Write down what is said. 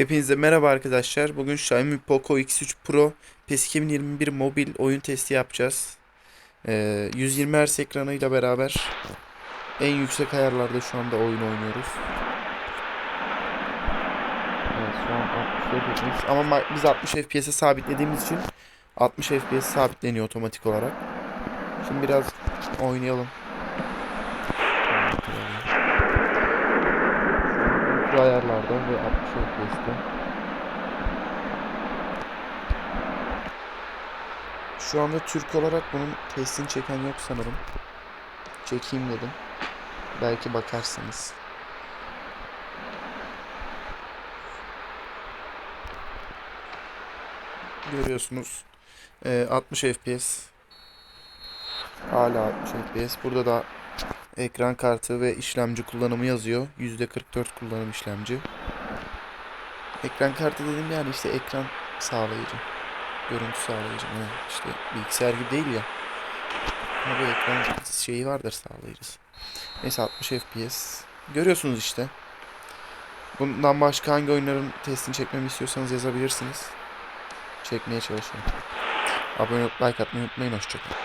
Hepinize merhaba arkadaşlar. Bugün Xiaomi Poco X3 Pro PES 2021 mobil oyun testi yapacağız. Ee, 120 Hz ekranıyla beraber en yüksek ayarlarda şu anda oyun oynuyoruz. Evet şu an 60 FPS ama ma- biz 60 FPS'e sabitlediğimiz için 60 FPS sabitleniyor otomatik olarak. Şimdi biraz oynayalım. Bu ayarlarda ve 60 FPS'te. Şu anda Türk olarak bunun testini çeken yok sanırım. Çekeyim dedim. Belki bakarsınız. Görüyorsunuz. Ee, 60 FPS. Hala 60 FPS. Burada da ekran kartı ve işlemci kullanımı yazıyor. %44 kullanım işlemci. Ekran kartı dedim yani işte ekran sağlayıcı. Görüntü sağlayıcı. Ha, işte bilgisayar gibi değil ya. Ama bu ekran şeyi vardır sağlayıcısı. Neyse 60 FPS. Görüyorsunuz işte. Bundan başka hangi oyunların testini çekmemi istiyorsanız yazabilirsiniz. Çekmeye çalışıyorum. Abone olup like atmayı unutmayın. Hoşçakalın.